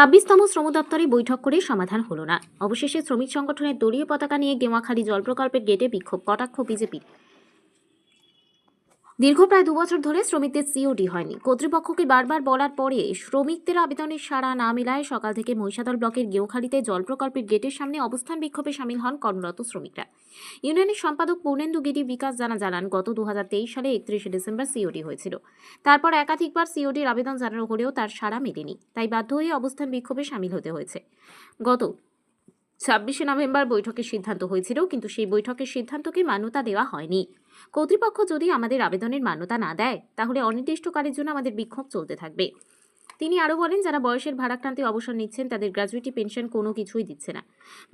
ছাব্বিশতম শ্রম দপ্তরে বৈঠক করে সমাধান হলো না। অবশেষে শ্রমিক সংগঠনের দলীয় পতাকা নিয়ে গেওয়াখালী জল প্রকল্পের গেটে বিক্ষোভ, কটাক্ষ বিজেপির। দীর্ঘ প্রায় দুবছর ধরে শ্রমিকদের সিওডি হয়নি। কর্তৃপক্ষকে বারবার বলার পরে শ্রমিকদের আবেদনের সাড়া না মেলায় সকাল থেকে মহিষাদল ব্লকের গেওখালীতে জল প্রকল্পের গেটের সামনে অবস্থান বিক্ষোভে সামিল হন কর্মরত শ্রমিকরা। ইউনিয়নের সম্পাদক পূর্ণেন্দু গিরি বিকাশ জানা জানান, গত দু হাজার তেইশ সালে একত্রিশে ডিসেম্বর সিওডি হয়েছিল। তারপর একাধিকবার সিওডির আবেদন জানানো হলেও তার সাড়া মেলেনি তাই বাধ্য হয়ে অবস্থান বিক্ষোভে সামিল হতে হয়েছে। গত ছাব্বিশে নভেম্বর বৈঠকের সিদ্ধান্ত হয়েছিল, কিন্তু সেই বৈঠকের সিদ্ধান্তকে মান্যতা দেওয়া হয়নি। কর্তৃপক্ষ যদি আমাদের আবেদনের মান্যতা না দেয়, তাহলে অনির্দিষ্টকালের জন্য আমাদের বিক্ষোভ চলতে থাকবে। তিনি আরও বলেন, যারা বয়সের ভারাক্রান্তি অবসর নিচ্ছেন, তাদের গ্র্যাজুইটি পেনশন কোনো কিছুই দিচ্ছে না।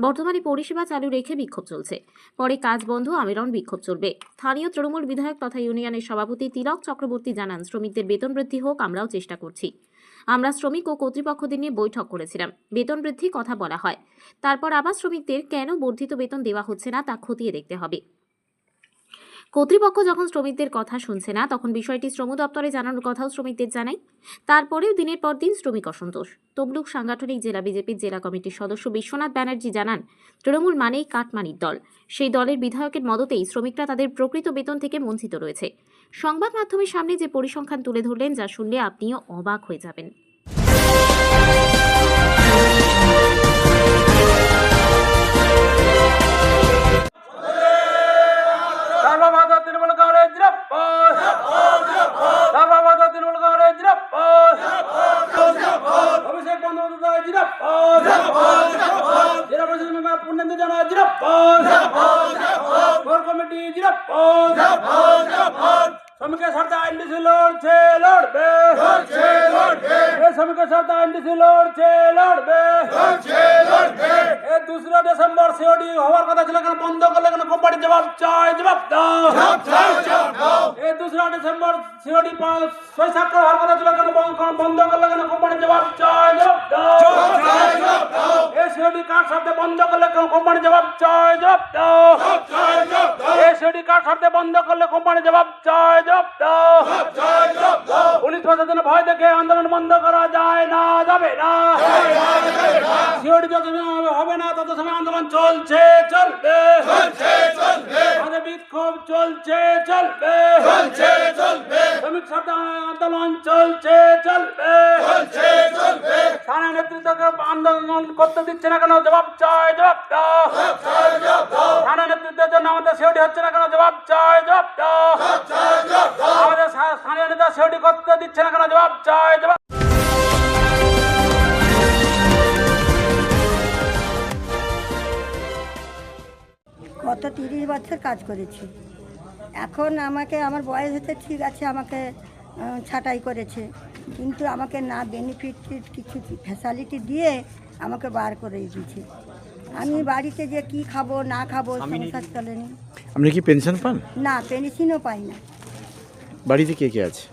বর্তমানে পরিষেবা চালু রেখে বিক্ষোভ চলছে। পরে কাজ বন্ধ, আমেরন বিক্ষোভ চলবে। স্থানীয় তৃণমূল বিধায়ক তথা ইউনিয়নের সভাপতি তিলক চক্রবর্তী জানান, শ্রমিকদের বেতন বৃদ্ধি হোক, আমরাও চেষ্টা করছি। আমরা শ্রমিক ও কর্তৃপক্ষদের নিয়ে বৈঠক করেছিলাম। বেতন বৃদ্ধি কথা বলা হয়। তারপর আবার শ্রমিকদের কেন বর্ধিত বেতন দেওয়া হচ্ছে না, তা খতিয়ে দেখতে হবে। কর্তৃপক্ষ যখন শ্রমিকদের কথা শুনছে না, তখন বিষয়টি শ্রম দপ্তরে জানানোর কথাও শ্রমিকদের জানায়। তারপরেও দিনের পর দিন শ্রমিক অসন্তোষ। তমলুক সাংগঠনিক জেলা বিজেপির জেলা কমিটির সদস্য বিশ্বনাথ ব্যানার্জি জানান, তৃণমূল মানেই কাটমানির দল। সেই দলের বিধায়কের মদতেই শ্রমিকরা তাদের প্রকৃত বেতন থেকে বঞ্চিত রয়েছে। সংবাদ মাধ্যমের সামনে যে পরিসংখ্যান তুলে ধরলেন, যা শুনলে আপনিও অবাক হয়ে যাবেন। দাও কার সাথে বন্ধ করলে কেউ কোম্পানি জবাব চাই জবাব দাও এ সিওডি কার্ড শব্দে বন্ধ করলে কোম্পানি জবাব চাই জবাব দাও পুলিশ ভয় দেখে আন্দোলন বন্ধ করা যায় না যাবে না। সিওডি যত হবে না তত সময় আন্দোলন চলছে চলবে। বিক্ষোভ চলছে চলবে। শ্রমিক আন্দোলন চলছে চলবে। থানা নেতৃত্বকে আন্দোলন করতে দিচ্ছে না কেন? জবাব চাই জবাব দাও থানা নেতৃত্বের জন্য আমাদের সিওডি হচ্ছে না কেন? জবাব চাই জবাব আমাদের স্থানীয় নেতা সিওডি করতে দিচ্ছে না কেন? জবাব চাই জবাব গত তিরিশ বছর কাজ করেছি। এখন আমাকে আমার বয়স হতে ঠিক আছে আমাকে ছাঁটাই করেছে। কিন্তু আমাকে না বেনিফিট কিছু ফ্যাসালিটি দিয়ে আমাকে বার করে দিয়েছে। আমি বাড়িতে যে কি খাব না খাব সংসার চলেনি। আপনি কি পেনশন পান? না পেনশনও পাই না। বাড়িতে কে কে আছে?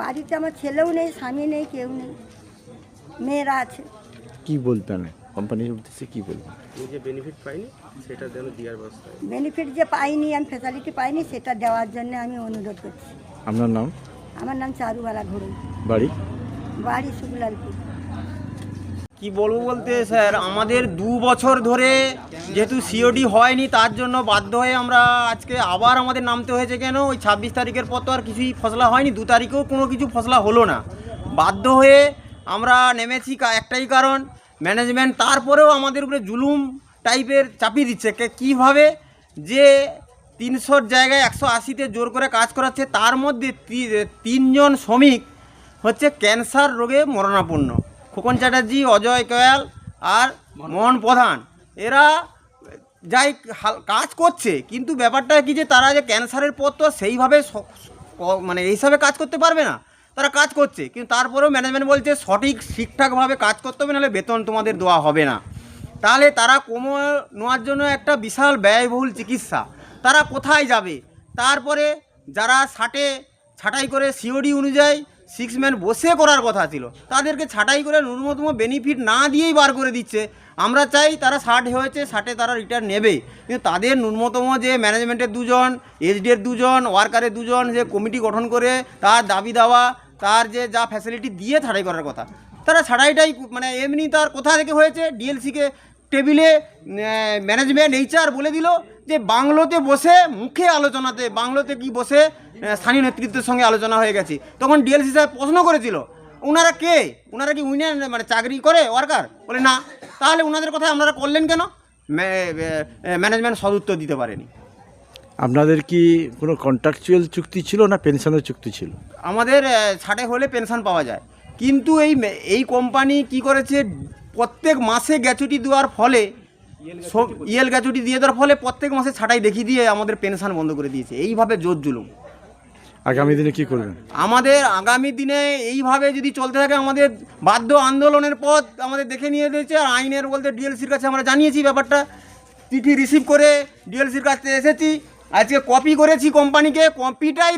বাড়িতে আমার ছেলেও নেই স্বামী নেই কেউ নেই। মেয়েরা আছে। কি বলবেন? কোম্পানির উদ্দেশ্যে কি বলবেন? আমি যে বেনিফিট পাইনি সেটা যেন দেওয়ার ব্যবস্থা বেনিফিট যে পাইনি আমি ফ্যাসালিটি পাইনি সেটা দেওয়ার জন্য আমি অনুরোধ করছি। আপনার নাম? আমার নাম চারুবালা ঘুরুই বাড়ি? বাড়ি শুক্লালপুর কি বলব বলতে, স্যার, আমাদের দু বছর ধরে যেহেতু সিওডি হয়নি, তার জন্য বাধ্য হয়ে আমরা আজকে আবার আমাদের নামতে হয়েছে কেন? ওই ছাব্বিশ তারিখের পর তো আর কিছুই ফসলা হয়নি, দু তারিখেও কোনো কিছু ফসলা হলো না। বাধ্য হয়ে আমরা নেমেছি একটাই কারণ ম্যানেজমেন্ট তারপরেও আমাদের উপরে জুলুম টাইপের চাপিয়ে দিচ্ছে। কীভাবে যে তিনশোর জায়গায় একশো আশিতে জোর করে কাজ করাচ্ছে, তার মধ্যে তিনজন শ্রমিক হচ্ছে ক্যান্সার রোগে মরণাপন্ন। খোকন চ্যাটার্জি অজয় কয়াল আর মোহন প্রধান। এরা যাই হাল- কাজ করছে কিন্তু ব্যাপারটা কি যে তারা যে ক্যান্সারের পর তো সেইভাবে মানে এই হিসাবে কাজ করতে পারবে না। তারা কাজ করছে কিন্তু তারপরেও ম্যানেজমেন্ট বলছে সঠিক ঠিকঠাকভাবে কাজ করতে হবে নাহলে বেতন তোমাদের দেওয়া হবে না। তাহলে তারা কমো নেওয়ার জন্য একটা বিশাল ব্যয়বহুল চিকিৎসা। তারা কোথায় যাবে? তারপরে যারা ষাটে ছাঁটাই করে সিওডি অনুযায়ী সিক্স ম্যান বসে করার কথা ছিল। তাদেরকে ছাঁটাই করে ন্যূনতম বেনিফিট না দিয়েই বার করে দিচ্ছে। আমরা চাই তারা ষাট হয়েছে, ষাটে তারা রিটার্ন নেবে কিন্তু তাদের ন্যূনতম যে ম্যানেজমেন্টের দুজন এসডিএর দুজন ওয়ার্কারের দুজন, যে কমিটি গঠন করে তার দাবি দেওয়া, তার যে যা ফ্যাসিলিটি দিয়ে ছাঁটাই করার কথা, তারা ছাড়াইটাই মানে এমনি তার কোথা থেকে হয়েছে ডিএলসিকে টেবিলে ম্যানেজমেন্ট এইচআর বলে দিল যে বাংলোতে বসে মুখে আলোচনাতে, বাংলোতে কি বসে স্থানীয় নেতৃত্বের সঙ্গে আলোচনা হয়ে গেছে। তখন ডিএলসি সাহেব প্রশ্ন করেছিল ওনারা কে? ওনারা কি উইনার মানে চাকরি করে ওয়ার্কার বলে না। তাহলে ওনাদের কথা আপনারা করলেন কেন? ম্যানেজমেন্ট সদুত্তর দিতে পারেনি। আপনাদের কি কোনো কন্ট্রাকচুয়াল চুক্তি ছিল না পেনশনের চুক্তি ছিল? আমাদের ছাটে হলে পেনশন পাওয়া যায়। কিন্তু এই এই কোম্পানি কি করেছে? প্রত্যেক মাসে গ্যাচুটি দেওয়ার ফলে ইএল গ্যাচুটি দিয়ে দেওয়ার ফলে প্রত্যেক মাসে ছাটাই দেখিয়ে দিয়ে আমাদের পেনশন বন্ধ করে দিয়েছে। এইভাবে জোর জুলুম। আগামী দিনে কি করবেন? আমাদের আগামী দিনে এইভাবে যদি চলতে থাকে, আমাদের বাধ্য আন্দোলনের পথ আমাদের দেখে নিয়ে দিয়েছে আইনের বলতে ডিএলসির কাছে আমরা জানিয়েছি ব্যাপারটা। চিঠি রিসিভ করে ডিএলসির কাছে এসেছি। আজকে কপি করেছি কোম্পানিকে কপিটাই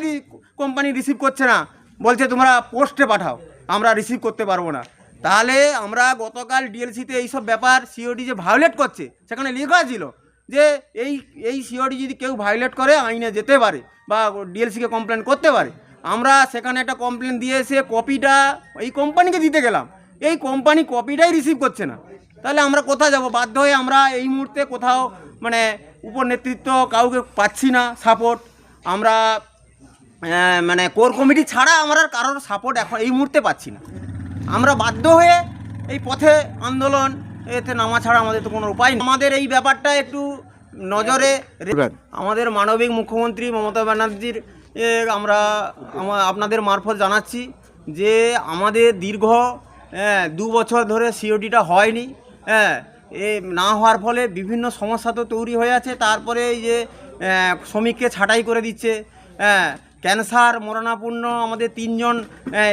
কোম্পানি রিসিভ করছে না। বলছে, তোমরা পোস্টে পাঠাও। আমরা রিসিভ করতে পারব না। তাহলে আমরা গতকাল ডিএলসিতে এইসব ব্যাপার সিওডি যে ভায়োলেট করছে, সেখানে লেখা ছিল। যে এই এই সিওডি যদি কেউ ভায়োলেট করে, আইনে যেতে পারে বা ডিএলসিকে কমপ্লেন করতে পারে। আমরা সেখানে একটা কমপ্লেন দিয়ে এসে কপিটা এই কোম্পানিকে দিতে গেলাম। এই কোম্পানি কপিটাই রিসিভ করছে না। তাহলে আমরা কোথায় যাব? বাধ্য হয়ে আমরা এই মুহূর্তে কোথাও মানে উপর নেতৃত্ব কাউকে পাচ্ছি না সাপোর্ট আমরা মানে কোর কমিটি ছাড়া আমরা কারোর সাপোর্ট এখন এই মুহূর্তে পাচ্ছি না। আমরা বাধ্য হয়ে এই পথে আন্দোলন এতে নামা ছাড়া আমাদের তো কোনো উপায় আমাদের এই ব্যাপারটা একটু নজরে আমাদের মানবিক মুখ্যমন্ত্রী মমতা ব্যানার্জির আমরা আপনাদের মারফত জানাচ্ছি যে আমাদের দীর্ঘ দু বছর ধরে সিওডিটা হয়নি হ্যাঁ এ, না হওয়ার ফলে বিভিন্ন সমস্যা তো তৈরি হয়ে আছে। তারপরে এই যে শ্রমিককে ছাঁটাই করে দিচ্ছে হ্যাঁ ক্যান্সার মরণাপূর্ণ আমাদের তিনজন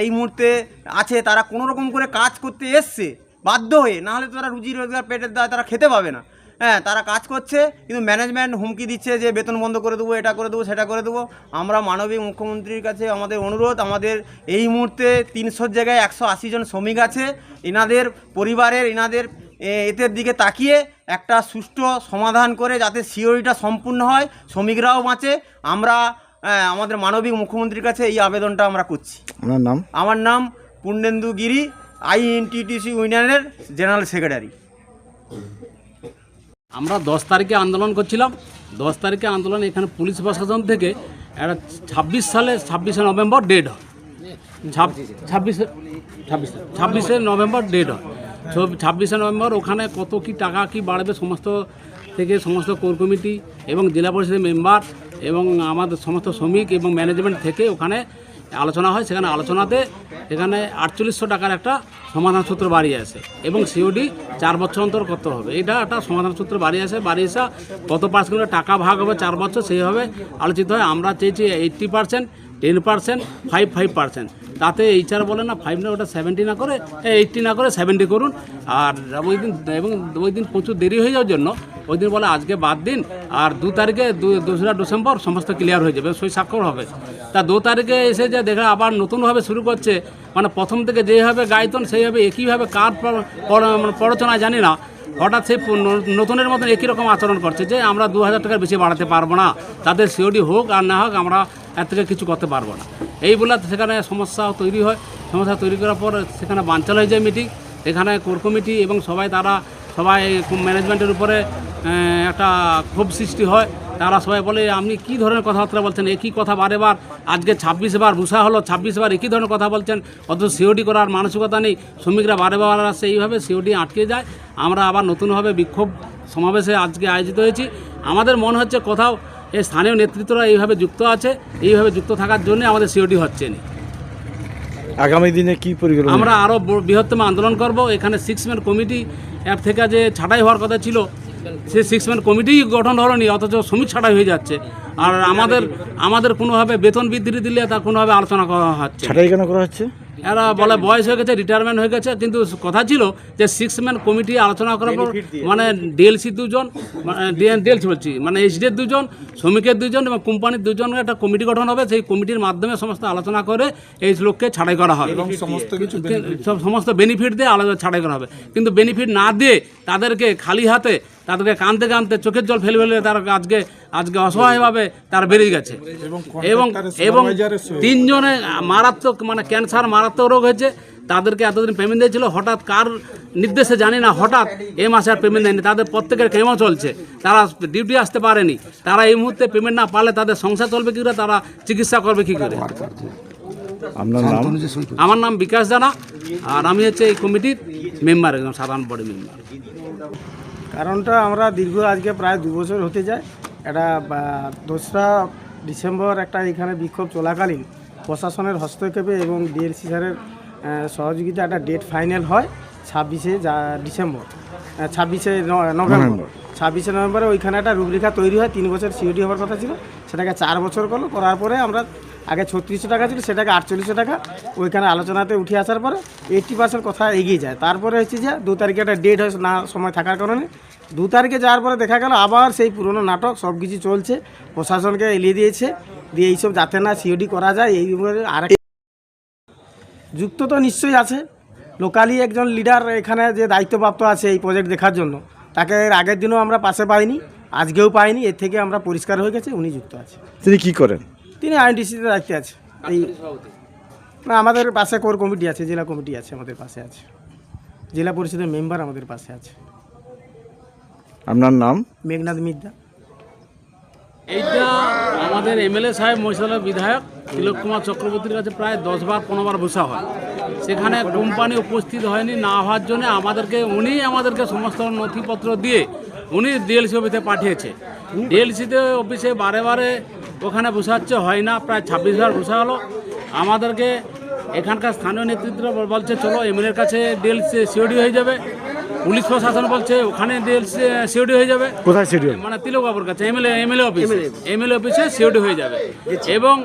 এই মুহূর্তে আছে। তারা কোনো রকম করে কাজ করতে এসছে। বাধ্য হয়ে নাহলে তো তারা রুজি রোজগার পেটের দায় তারা খেতে পাবে না। হ্যাঁ তারা কাজ করছে কিন্তু ম্যানেজমেন্ট হুমকি দিচ্ছে যে বেতন বন্ধ করে দেবো এটা করে দেবো সেটা করে দেবো। আমরা মানবিক মুখ্যমন্ত্রীর কাছে আমাদের অনুরোধ আমাদের এই মুহূর্তে তিনশোর জায়গায় একশো আশি জন শ্রমিক আছে। এনাদের পরিবারের এনাদের এ, এদের দিকে তাকিয়ে একটা সুষ্ঠু সমাধান করে যাতে সিওরিটা সম্পূর্ণ হয় শ্রমিকরাও বাঁচে। আমরা আমাদের মানবিক মুখ্যমন্ত্রীর কাছে এই আবেদনটা আমরা করছি। আমার নাম? আমার নাম পূর্ণেন্দু গিরি। আইএনটিটিসি ইউনিয়নের জেনারেল সেক্রেটারি। আমরা দশ তারিখে আন্দোলন করছিলাম। দশ তারিখে আন্দোলন এখানে পুলিশ প্রশাসন থেকে একটা ছাব্বিশ সালে ছাব্বিশে নভেম্বর ডেট হয়। ছাব্বিশে ছাব্বিশে ছাব্বিশে নভেম্বর ডেট হয়। ছাব্বিশে নভেম্বর ওখানে কত কি টাকা কি বাড়বে সমস্ত থেকে সমস্ত কোর কমিটি এবং জেলা পরিষদের মেম্বার এবং আমাদের সমস্ত শ্রমিক এবং ম্যানেজমেন্ট থেকে ওখানে আলোচনা হয়, সেখানে আলোচনাতে এখানে আটচল্লিশশো টাকার একটা সমাধান সূত্র বাড়িয়ে আসে এবং সিওডি চার বছর অন্তর করতে হবে। এটা একটা সমাধান সূত্র বাড়িয়ে আসে বাড়িয়ে আসা কত পার্সেন্ট টাকা ভাগ হবে চার বছর, সেইভাবে আলোচিত হয়। আমরা চেয়েছি eighty percent ten percent five five percent তাতে এইচআর বলে না ফাইভ না, ওটা সেভেন্টি না করে এইটটি না করে সেভেন্টি করুন। আর ওই দিন, এবং ওই দিন প্রচুর দেরি হয়ে যাওয়ার জন্য, ওই দিন বলে আজকে বাদ দিন, আর দু তারিখে দোসরা ডিসেম্বর সমস্ত ক্লিয়ার হয়ে যাবে, সই স্বাক্ষর হবে। তা দু তারিখে এসে যে দেখা আবার নতুনভাবে শুরু করছে মানে প্রথম থেকে যেভাবে গাইতন, সেইভাবে একইভাবে কার মানে প্ররোচনা জানি না হঠাৎ সেই নতুনের মতন একই রকম আচরণ করছে যে আমরা দু হাজার টাকার বেশি বাড়াতে পারব না। তাদের সিওডি হোক আর না হোক, আমরা এর থেকে কিছু করতে পারব না। এই বলে সেখানে সমস্যা তৈরি হয়। সমস্যা তৈরি করার পর সেখানে বাঞ্চাল হয়ে যায় মিটিং। এখানে কোর কমিটি এবং সবাই তারা, সবাই ম্যানেজমেন্টের উপরে একটা ক্ষোভ সৃষ্টি হয়। তারা সবাই বলে আপনি কী ধরনের কথাবার্তা বলছেন? একই কথা বারে বার আজকে ছাব্বিশ বার ভূষা হলো ছাব্বিশ বার একই ধরনের কথা বলছেন। অথচ সিওডি করার মানসিকতা নেই। শ্রমিকরা বারে বার আসছে এইভাবে সিওডি আটকে যায়। আমরা আবার নতুনভাবে বিক্ষোভ সমাবেশে আজকে আয়োজিত হয়েছি। আমাদের মনে হচ্ছে কোথাও এই স্থানীয় নেতৃত্বরা এইভাবে যুক্ত আছে এইভাবে যুক্ত থাকার জন্য আমাদের সিওডি হচ্ছে না। আগামী দিনে কি পরিকল্পনা? আমরা আরও বৃহত্তম আন্দোলন করব। এখানে সিক্স ম্যান কমিটি অ্যাপ থেকে যে ছাঁটাই হওয়ার কথা ছিল সে সিক্স ম্যান কমিটি গঠন হয়নি অথচ শ্রমিক ছাঁটাই হয়ে যাচ্ছে। আর আমাদের আমাদের কোনোভাবে বেতন বৃদ্ধি দিলে তার কোনোভাবে আলোচনা করা হচ্ছে। ছাঁটাই কেন করা হচ্ছে? এরা বলে বয়স হয়ে গেছে রিটায়ারমেন্ট হয়ে গেছে কিন্তু কথা ছিল যে সিক্স ম্যান কমিটি আলোচনা করার পর মানে ডিএলসি দুজন ডিএলসি বলছি মানে এইচডিএর দুজন শ্রমিকের দুজন এবং কোম্পানির দুজনের একটা কমিটি গঠন হবে সেই কমিটির মাধ্যমে সমস্ত আলোচনা করে এই লোককে ছাড়াই করা হবে। এবং সমস্ত কিছু সমস্ত বেনিফিট দিয়ে আলাদা ছাড়াই করা হবে। কিন্তু বেনিফিট না দিয়ে তাদেরকে খালি হাতে তাদেরকে কানতে কানতে চোখের জল ফেলে ফেলে তারা আজকে আজকে অসহায়ভাবে তারা বেরিয়ে গেছে। এবং এবং তিনজনে মারাত্মক মানে ক্যান্সার মারাত্মক রোগ হয়েছে। তাদেরকে এতদিন পেমেন্ট দিয়েছিল হঠাৎ কার নির্দেশে জানি না হঠাৎ এ মাসে আর পেমেন্ট দেয়নি। তাদের প্রত্যেকের কেমন চলছে। তারা ডিউটি আসতে পারেনি। তারা এই মুহূর্তে পেমেন্ট না পারলে তাদের সংসার চলবে কী করে তারা চিকিৎসা করবে কী করে? আপনার নাম? আমার নাম বিকাশ জানা আর আমি হচ্ছে এই কমিটির মেম্বার একদম সাধারণ বডি মেম্বার কারণটা আমরা দীর্ঘ আজকে প্রায় দু বছর হতে যায়। এটা দোসরা ডিসেম্বর একটা এখানে বিক্ষোভ চলাকালীন প্রশাসনের হস্তক্ষেপে এবং ডিএলসি স্যারের সহযোগিতা একটা ডেট ফাইনাল হয় ছাব্বিশে যা ডিসেম্বর ছাব্বিশে নভেম্বর। ছাব্বিশে নভেম্বরে ওইখানে একটা রূপরেখা তৈরি হয় তিন বছর সিওডি হওয়ার কথা ছিল সেটাকে চার বছর করল করার পরে আমরা আগে ছত্রিশশো টাকা ছিল, সেটাকে আটচল্লিশশো টাকা, ওইখানে আলোচনাতে উঠে আসার পরে এইট্টি পার্সেন্ট কথা এগিয়ে যায়। তারপরে হচ্ছে যে দু তারিখে একটা ডেট হয়, না, সময় থাকার কারণে। দু তারিখে যাওয়ার পরে দেখা গেল আবার সেই পুরনো নাটক সব কিছু চলছে, প্রশাসনকে এলিয়ে দিয়েছে, দিয়ে এইসব যাতে না সিওডি করা যায়, এই আর যুক্ত তো নিশ্চয়ই আছে। লোকালি একজন লিডার এখানে যে দায়িত্বপ্রাপ্ত আছে এই প্রজেক্ট দেখার জন্য, তাকে এর আগের দিনও আমরা পাশে পাইনি, আজকেও পাইনি, এর থেকে আমরা পরিষ্কার হয়ে গেছে, উনি যুক্ত আছে। তিনি কী করেন? তিনি আইনডিসিতে দায়িত্বে আছে। এই না আমাদের পাশে কোর কমিটি আছে জেলা কমিটি আছে আমাদের পাশে আছে। জেলা পরিষদের মেম্বার আমাদের পাশে আছে। আপনার নাম? মেঘনাথ মিদ্যা এইটা আমাদের এমএলএ সাহেব মহিষাদলের বিধায়ক তিলক কুমার চক্রবর্তীর কাছে প্রায় দশ বার পনেরো বার বসা হয়। সেখানে কোম্পানি উপস্থিত হয়নি না হওয়ার জন্য আমাদেরকে উনি আমাদেরকে সমস্ত নথিপত্র দিয়ে উনি ডিএলসি অফিসে পাঠিয়েছে। ডিএলসিতে অফিসে বারে বারে ওখানে বসাচ্ছে হয় না প্রায় ছাব্বিশ হাজার বসা হলো আমাদেরকে এখানকার স্থানীয় নেতৃত্ব বলছে চলো এমএলএর কাছে ডিএলসি সিওডি হয়ে যাবে। পুলিশ প্রশাসন বলছে ওখানে ডিএলসি সিওডি হয়ে যাবে। কোথায় সিওডি মানে তিলক বাবুর কাছে এমএলএ এমএলএ অফিস এমএলএ অফিসে সিওডি হয়ে যাবে। এবং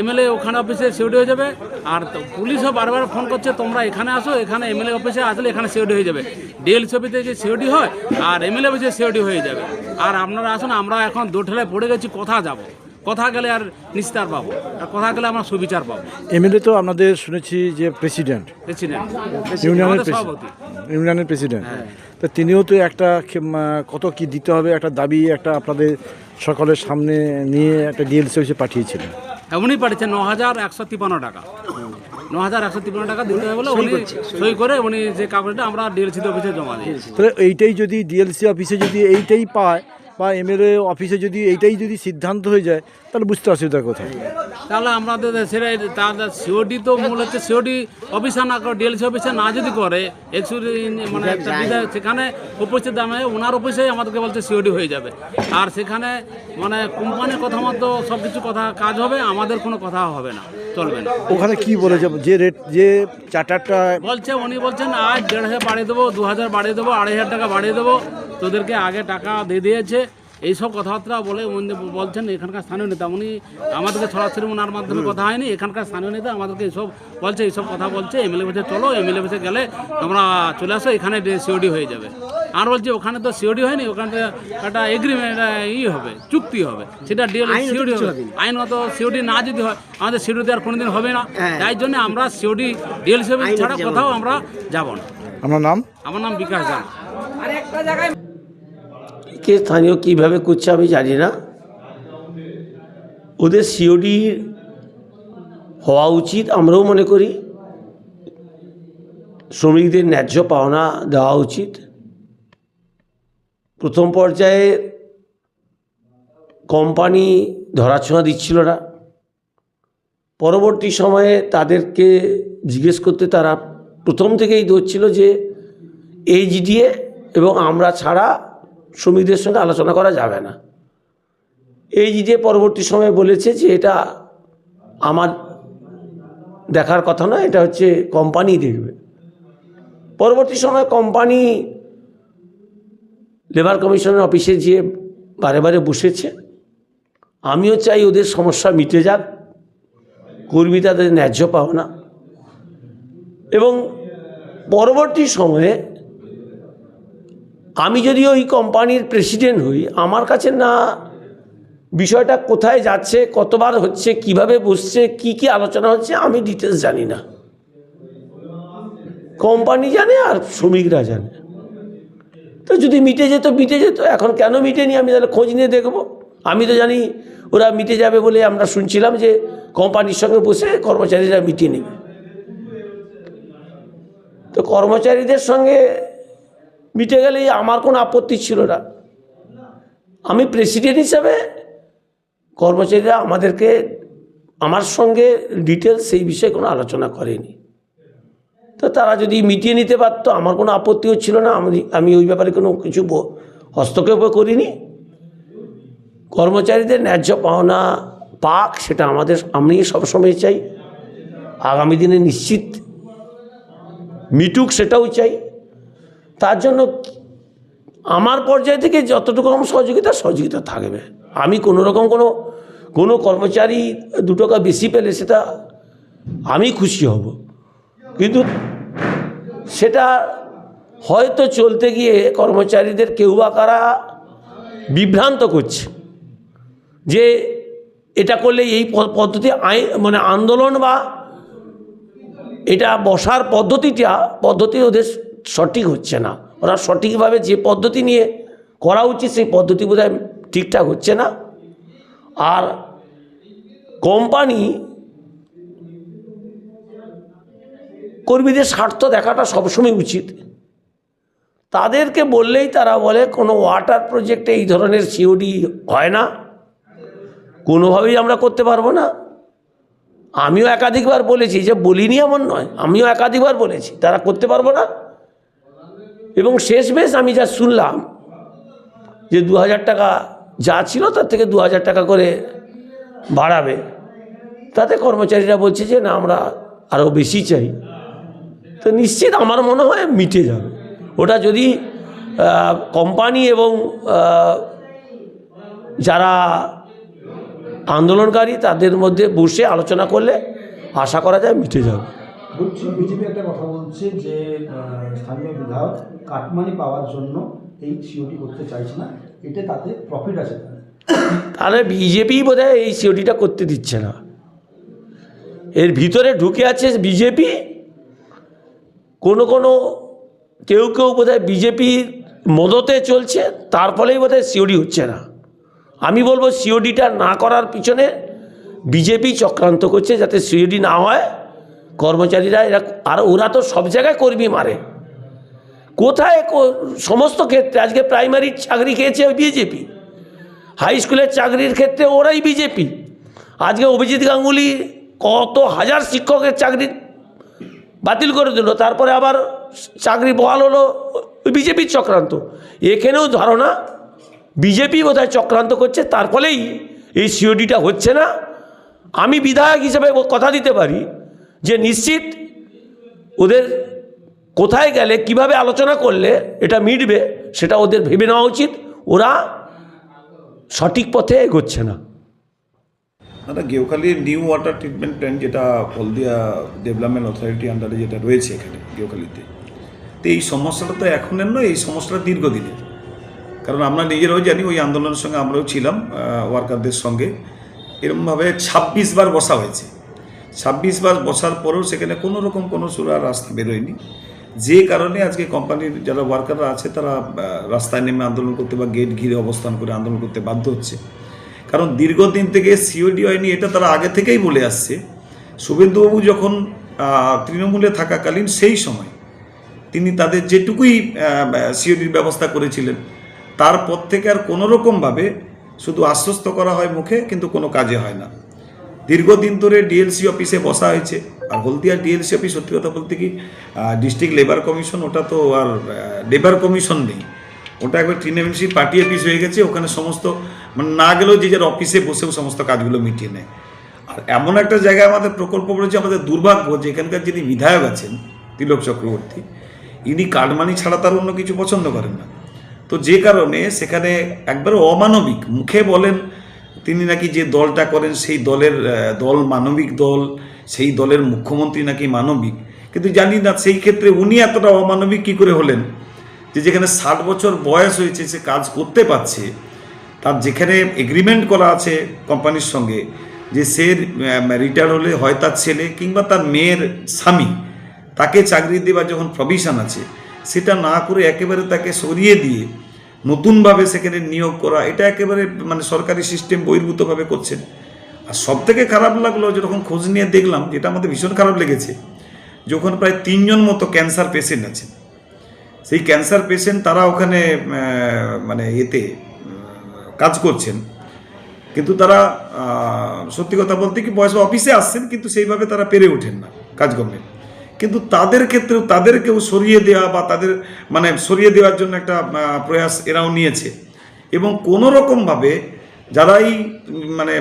এমএলএ ওখানে অফিসে সিওডি হয়ে যাবে। আর তো পুলিশও বারবার ফোন করছে তোমরা এখানে আসো এখানে এমএলএ অফিসে আসলে এখানে সিওডি হয়ে যাবে। ডিএলসি অফিসে যে সিওডি হয় আর এমএলএ অফিসে সিওডি হয়ে যাবে। আর আপনারা আসুন আমরা এখন দোঠেলে পড়ে গেছি কোথা যাব? কথা গেলে আর নিস্তার পাবো? আর কথা গেলে আমরা সুবিচার পাবো? এমএলএ তো আপনাদের শুনেছি যে প্রেসিডেন্ট প্রেসিডেন্ট ইউনিয়নের প্রেসিডেন্ট সভাপতি। ইউনিয়নের প্রেসিডেন্ট তো তিনিও তো একটা কত কি দিতে হবে একটা দাবি একটা আপনাদের সকলের সামনে নিয়ে একটা ডিএলসি অফিসে পাঠিয়েছিলেন। উনি পাঠিয়েছেন ন হাজার একশো তিপ্পান্ন টাকা। ন হাজার একশো তিপ্পান্ন টাকা দিতে হবে বলে উনি সই করে উনি যে কাগজটা আমরা ডিএলসি অফিসে জমা দিই তাহলে এইটাই যদি ডিএলসি অফিসে যদি এইটাই পায় বা এমএলএ অফিসে যদি এইটাই যদি সিদ্ধান্ত হয়ে যায় তাহলে বুঝতে অসুবিধা কোথায়? তাহলে আমাদের সেটা তাদের সিওডি তো মূল হচ্ছে সিওডি অফিসার না করে ডিএলসি অফিসার না যদি করে একচুয়ালি মানে সেখানে উপস্থিত দামে ওনার অফিসেই আমাদেরকে বলছে সিওডি হয়ে যাবে। আর সেখানে মানে কোম্পানির কথা মতো সব কিছু কথা কাজ হবে আমাদের কোনো কথা হবে না চলবে না। ওখানে কি বলেছে? যে রেট যে চার্টারটা বলছে উনি বলছেন আজ দেড় হাজার বাড়িয়ে দেবো দু হাজার বাড়িয়ে দেবো আড়াই হাজার টাকা বাড়িয়ে দেবো তোদেরকে আগে টাকা দিয়ে দিয়েছে এইসব কথাবার্তা বলে উনি বলছেন এখানকার স্থানীয় নেতা। উনি আমাদেরকে সরাসরি ওনার মাধ্যমে কথা হয়নি এখানকার স্থানীয় নেতা আমাদেরকে এইসব বলছে এইসব কথা বলছে এমএলএ বলছে চলো এমএলএ বসে গেলে তোমরা চলে আসো এখানে সিওডি হয়ে যাবে। আর বলছে ওখানে তো সিওডি হয়নি ওখানে একটা এগ্রিমেন্ট ই হবে চুক্তি হবে সেটা ডিএল সিওডি হবে। আইনত সিওডি না যদি হয় আমাদের সিওডি আর কোনোদিন হবে না। তাই জন্য আমরা সিওডি ডিএল সিওডি ছাড়া কোথাও আমরা যাব না। আমার নাম? আমার নাম বিকাশ জানা কে স্থানীয় কীভাবে করছে আমি জানি না ওদের সিওডি হওয়া উচিত আমরাও মনে করি শ্রমিকদের ন্যায্য পাওনা দেওয়া উচিত প্রথম পর্যায়ে কোম্পানি ধরাছোঁয়া দিচ্ছিল না পরবর্তী সময়ে তাদেরকে জিজ্ঞেস করতে তারা প্রথম থেকেই ধরছিল যে এইচডিএ এবং আমরা ছাড়া শ্রমিকদের সঙ্গে আলোচনা করা যাবে না। এই যে পরবর্তী সময়ে বলেছে যে এটা আমার দেখার কথা নয়, এটা হচ্ছে কোম্পানি দেখবে। পরবর্তী সময়ে কোম্পানি লেবার কমিশনের অফিসে গিয়ে বারে বারে বসেছে। আমিও চাই ওদের সমস্যা মিটে যাক, কর্মী তাদের ন্যায্য পাওনা এবং পরবর্তী সময়ে আমি যদি ওই কোম্পানির প্রেসিডেন্ট হই, আমার কাছে না, বিষয়টা কোথায় যাচ্ছে, কতবার হচ্ছে, কীভাবে বসছে, কি কি আলোচনা হচ্ছে, আমি ডিটেলস জানি না। কোম্পানি জানে আর শ্রমিকরা জানে। তো যদি মিটে যেত মিটে যেত, এখন কেন মিটেনি আমি তাহলে খোঁজ নিয়ে দেখব। আমি তো জানি ওরা মিটে যাবে বলে আমরা শুনছিলাম যে কোম্পানির সঙ্গে বসে কর্মচারীরা মিটিয়ে নেবে। তো কর্মচারীদের সঙ্গে মিটে গেলেই আমার কোনো আপত্তি ছিল না। আমি প্রেসিডেন্ট হিসাবে কর্মচারীরা আমাদেরকে আমার সঙ্গে ডিটেলস সেই বিষয়ে কোনো আলোচনা করেনি। তো তারা যদি মিটিয়ে নিতে পারতো, আমার কোনো আপত্তিও ছিল না। আমি আমি ওই ব্যাপারে কোনো কিছু হস্তক্ষেপও করিনি। কর্মচারীদের ন্যায্য পাওনা পাক, সেটা আমাদের, আমি সবসময় চাই। আগামী দিনে নিশ্চিত। মিটুক, সেটাও চাই। তার জন্য আমার পর্যায় থেকে যতটুকু রকম সহযোগিতা সহযোগিতা থাকবে। আমি কোনো রকম কোনো কোনো কর্মচারী দু টাকা বেশি পেলে সেটা আমি খুশি হব। কিন্তু সেটা হয়তো চলতে গিয়ে কর্মচারীদের কেউ বা কারা বিভ্রান্ত করছে যে এটা করলে এই পদ্ধতি আইন মানে আন্দোলন বা এটা বসার পদ্ধতিটা, পদ্ধতি ওদের সঠিক হচ্ছে না। ওরা সঠিকভাবে যে পদ্ধতি নিয়ে করা উচিত সেই পদ্ধতি বোধহয় ঠিকঠাক হচ্ছে না। আর কোম্পানি কর্মীদের স্বার্থ দেখাটা সবসময় উচিত। তাদেরকে বললেই তারা বলে, কোনো ওয়াটার প্রজেক্টে এই ধরনের সিওডি হয় না। কোনোভাবেই আমরা করতে পারব না। আমিও একাধিকবার বলেছি যে বলিনি এমন নয়, আমিও একাধিকবার বলেছি, তারা করতে পারব না। এবং শেষ বেশ আমি যা শুনলাম, যে দু হাজার টাকা যা ছিল তার থেকে দু হাজার টাকা করে বাড়াবে। তাতে কর্মচারীরা বলছে যে, না, আমরা আরও বেশি চাই। তো নিশ্চিত আমার মনে হয় মিটে যাবে। ওটা যদি কোম্পানি এবং যারা আন্দোলনকারী তাদের মধ্যে বসে আলোচনা করলে আশা করা যায় মিটে যাবে। বলছি বিজেপি একটা কথা বলছে যে স্থানীয় বিধায়ক কাটমানি পাওয়ার জন্য এই সিওটি করতে চাইছে না, এতে তাতে প্রফিট আছে তাহলে বিজেপি বোধহয় এই সিওটিটা করতে দিচ্ছে না। এর ভিতরে ঢুকে আছে বিজেপি। কোনো কোনো, কেউ কেউ বোধ হয় বিজেপির মদতে চলছে, তার ফলেই বোধহয় সিওডি হচ্ছে না। আমি বলব সিওডিটা না করার পিছনে বিজেপি চক্রান্ত করছে যাতে সিওডি না হয়। কর্মচারীরা এরা, আর ওরা তো সব জায়গায় কর্মী মারে। কোথায় সমস্ত ক্ষেত্রে, আজকে প্রাইমারি চাকরি খেয়েছে বিজেপি হাই স্কুলের চাকরির ক্ষেত্রে ওরাই বিজেপি আজকে অভিজিৎ গাঙ্গুলি কত হাজার শিক্ষকের চাকরি বাতিল করে দিল, তারপরে আবার চাকরি বহাল হলো বিজেপির চক্রান্ত। এখানেও ধারণা বিজেপি বোধহয় চক্রান্ত করছে, তার ফলেই এই সিওডিটা হচ্ছে না। আমি বিধায়ক হিসেবে কথা দিতে পারি যে নিশ্চিত ওদের কোথায় গেলে, কীভাবে আলোচনা করলে এটা মিটবে, সেটা ওদের ভেবে নেওয়া উচিত। ওরা সঠিক পথে এগোচ্ছে না। দাদা গেওখালির নিউ ওয়াটার ট্রিটমেন্ট প্ল্যান্ট যেটা হলদিয়া ডেভেলপমেন্ট অথরিটি আন্ডারে যেটা রয়েছে এখানে, গেওখালিতে, তো এই সমস্যাটা তো এখনের নয়, এই সমস্যাটা দীর্ঘদিনের। কারণ আমরা নিজেরাও জানি, ওই আন্দোলনের সঙ্গে আমরাও ছিলাম ওয়ার্কারদের সঙ্গে। এরকমভাবে ছাব্বিশ বার বসা হয়েছে। ছাব্বিশ বার বসার পরেও সেখানে কোনো রকম কোনো সুরার রাস্তা বেরোয়নি। যে কারণে আজকে কোম্পানির যারা ওয়ার্কাররা আছে, তারা রাস্তায় নেমে আন্দোলন করতে বা গেট ঘিরে অবস্থান করে আন্দোলন করতে বাধ্য হচ্ছে। কারণ দীর্ঘদিন থেকে সিওডি হয়নি, এটা তারা আগে থেকেই বলে আসছে। শুভেন্দুবাবু যখন তৃণমূলে থাকাকালীন সেই সময় তিনি তাদের যেটুকুই সিওডির ব্যবস্থা করেছিলেন, তারপর থেকে আর কোনোরকমভাবে শুধু আশ্বস্ত করা হয় মুখে, কিন্তু কোনো কাজে হয় না। দীর্ঘদিন ধরে ডিএলসি অফিসে বসা হয়েছে। আর হলদিয়ার ডিএলসি অফিস সত্যি কথা বলতে কি ডিস্ট্রিক্ট লেবার কমিশন ওটা তো আর লেবার কমিশন নেই। ওটা একবার তৃণমূলসি পার্টি অফিস হয়ে গেছে, ওখানে সমস্ত মানে না গেলেও যে যার অফিসে বসেও সমস্ত কাজগুলো মিটিয়ে নেয়। আর এমন একটা জায়গায় আমাদের প্রকল্প রয়েছে আমাদের দুর্ভাগ্য যে এখানকার যিনি বিধায়ক আছেন, তিলক চক্রবর্তী, ইনি কাটমানি ছাড়া তার অন্য কিছু পছন্দ করেন না। তো যে কারণে সেখানে একবারে অমানবিক, মুখে বলেন তিনি নাকি যে দলটা করেন, সেই দলের দল মানবিক দল, সেই দলের মুখ্যমন্ত্রী নাকি মানবিক। কিন্তু জানি না, সেই ক্ষেত্রে উনি এতটা অমানবিক কী করে হলেন? যে যেখানে ষাট বছর বয়স হয়েছে, সে কাজ করতে পারছে, তার যেখানে এগ্রিমেন্ট করা আছে কোম্পানির সঙ্গে, যে সে রিটায়ার হলে হয় তার ছেলে কিংবা তার মেয়ের স্বামী, তাকে চাকরি দেওয়ার যখন প্রভিশন আছে, সেটা না করে একেবারে তাকে সরিয়ে দিয়ে নতুনভাবে সেখানে নিয়োগ করা, এটা একেবারে মানে সরকারি সিস্টেম বহির্ভূতভাবে করছেন আর সব থেকে খারাপ লাগল যখন খোঁজ নিয়ে দেখলাম, যেটা আমাদের ভীষণ খারাপ লেগেছে, যখন প্রায় তিনজন মতো ক্যান্সার পেশেন্ট আছেন সেই ক্যান্সার পেশেন্ট তারা ওখানে মানে এতে কাজ করছেন। কিন্তু তারা সত্যি কথা বলতে কি বয়স অফিসে আসছেন, কিন্তু সেইভাবে তারা পেরে ওঠেন না কাজকর্মে। কিন্তু তাদের ক্ষেত্রেও, তাদেরকেও সরিয়ে দেওয়া বা তাদের মানে সরিয়ে দেওয়ার জন্য একটা প্রয়াস এরাও নিয়েছে। এবং কোনো রকমভাবে যারাই মানে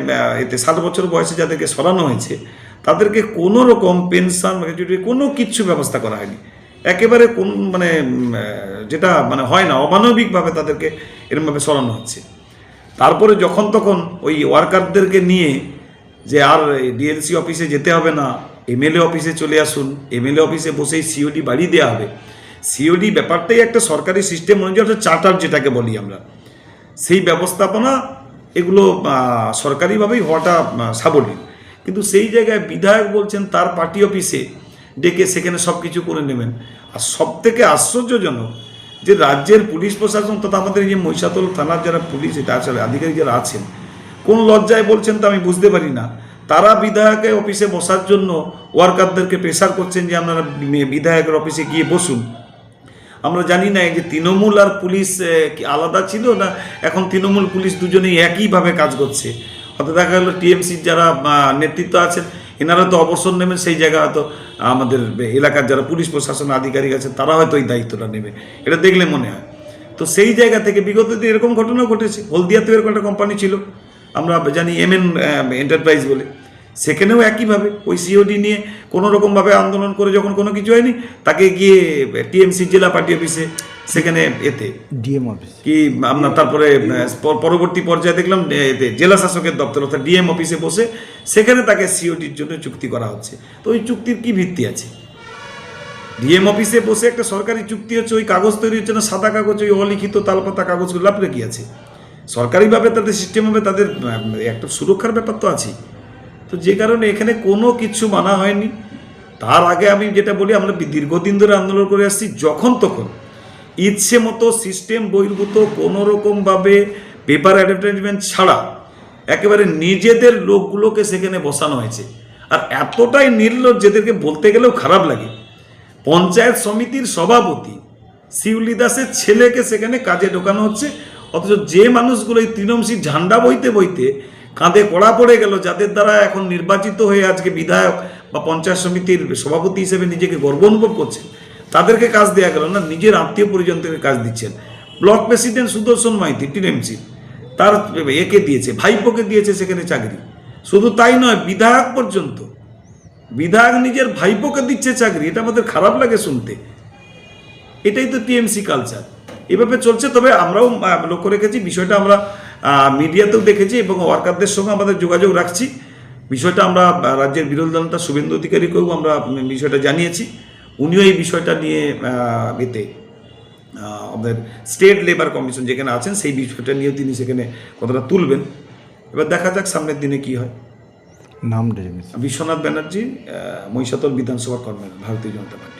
এতে সাত বছর বয়সে যাদেরকে সরানো হয়েছে, তাদেরকে কোনো রকম পেনশন গ্র্যাচুইটি কোনো কিচ্ছু ব্যবস্থা করা হয়নি। একেবারে কোন মানে যেটা মানে হয় না, অমানবিকভাবে তাদেরকে এরমভাবে সরানো হচ্ছে। তারপরে যখন তখন ওই ওয়ার্কারদেরকে নিয়ে যে আর ডিএলসি অফিসে যেতে হবে না এমএলএ অফিসে চলে আসুন। এমএলএ অফিসে বসেই সিওডি বাড়িয়ে দেওয়া হবে। সিওডি ব্যাপারটাই একটা সরকারি সিস্টেম অনুযায়ী একটা চার্টার যেটাকে বলি আমরা। সেই ব্যবস্থাপনা এগুলো সরকারিভাবেই হওয়াটা আহ, সাবলীল। কিন্তু সেই জায়গায় বিধায়ক বলছেন তার পার্টি অফিসে ডেকে সেখানে সব কিছু করে নেবেন। আর সব থেকে আশ্চর্যজনক যে রাজ্যের পুলিশ প্রশাসন তথা আমাদের যে মহিষাতল থানার যারা পুলিশ এটা আসলে আধিকারিক যারা আছেন কোন লজ্জায় বলছেন তো আমি বুঝতে পারি না। তারা বিধায়কের অফিসে বসার জন্য ওয়ার্কারদেরকে প্রেশার করছেন যে আপনারা বিধায়কের অফিসে গিয়ে বসুন। আমরা জানি না যে তৃণমূল আর পুলিশ কি আলাদা ছিল না এখন তৃণমূল পুলিশ দুজনেই একইভাবে কাজ করছে? হয়তো দেখা গেলো টিএমসির যারা নেতৃত্ব আছেন, এনারা তো অবসর নেবেন, সেই জায়গা হয়তো আমাদের এলাকার যারা পুলিশ প্রশাসন আধিকারিক আছেন তারা হয়তো এই দায়িত্বটা নেবে। এটা দেখলে মনে হয়। তো সেই জায়গা থেকে বিগত দিনে এরকম ঘটনাও ঘটেছে। হলদিয়াতেও এরকম একটা কোম্পানি ছিল। আমরা জানি এম এন এন্টারপ্রাইজ বলে। সেখানেও একইভাবে ওই সিওডি নিয়ে কোনো রকমভাবে আন্দোলন করে যখন কোনো কিছু হয়নি তাকে গিয়ে টিএমসি জেলা পার্টি অফিসে সেখানে এতে ডিএম অফিস কি আপনার তারপরে পরবর্তী পর্যায়ে দেখলাম এতে জেলা শাসকের দপ্তর অর্থাৎ ডিএম অফিসে বসে সেখানে তাকে সিওডির জন্য চুক্তি করা হচ্ছে। তো ওই চুক্তির কি ভিত্তি আছে? ডিএম অফিসে বসে একটা সরকারি চুক্তি হচ্ছে ওই কাগজ তৈরি হচ্ছে না সাদা কাগজ ওই অলিখিত তালপাতা কাগজগুলো লাভলে কি আছে। সরকারিভাবে তাদের সিস্টেম হবে তাদের একটা সুরক্ষার ব্যাপার তো আছেই। তো যে কারণে এখানে কোনো কিছু মানা হয়নি। তার আগে আমি যেটা বলি, আমরা দীর্ঘদিন ধরে আন্দোলন করে আসছি, যখন তখন ইচ্ছে মতো সিস্টেম বহির্ভূত কোনো রকমভাবে পেপার অ্যাডভার্টাইজমেন্ট ছাড়া একেবারে নিজেদের লোকগুলোকে সেখানে বসানো হয়েছে। আর এতটাই নির্লজ্জ যেদেরকে বলতে গেলেও খারাপ লাগে। পঞ্চায়েত সমিতির সভাপতি শিউলি দাসের ছেলেকে সেখানে কাজে ঢোকানো হচ্ছে। অথচ যে মানুষগুলো এই তৃণমূল ঝান্ডা বইতে বইতে কাঁধে কড়া পড়ে গেল, যাদের দ্বারা এখন নির্বাচিত হয়ে আজকে বিধায়ক বা পঞ্চায়েত সমিতির সভাপতি হিসেবে নিজেকে গর্ব অনুভব করছেন, তাদেরকে কাজ দেওয়া গেল না, নিজের আত্মীয় পরিজনদেরকে কাজ দিচ্ছেন। Block president Sudarshan Maiti TMC তার একে দিয়েছে, ভাইপোকে দিয়েছে সেখানে চাকরি। শুধু তাই নয়, বিধায়ক পর্যন্ত, বিধায়ক নিজের ভাইপোকে দিচ্ছে চাকরি, এটা আমাদের খারাপ লাগে শুনতে। এটাই তো টিএমসি কালচার এভাবে চলছে, তবে আমরাও লক্ষ্য রেখেছি, বিষয়টা আমরা মিডিয়াতেও দেখেছি এবং ওয়ার্কারদের সঙ্গে আমাদের যোগাযোগ রাখছি। বিষয়টা আমরা রাজ্যের বিরোধী দলনেতা শুভেন্দু অধিকারীকেও আমরা বিষয়টা জানিয়েছি। উনিও এই বিষয়টা নিয়ে এতে আমাদের স্টেট লেবার কমিশন যেখানে আছেন সেই বিষয়টা নিয়েও তিনি সেখানে কথাটা তুলবেন। এবার দেখা যাক সামনের দিনে কি হয়। নাম বিশ্বনাথ ব্যানার্জি আহ, মহিষাদল বিধানসভার কর্মী ভারতীয় জনতা পার্টি।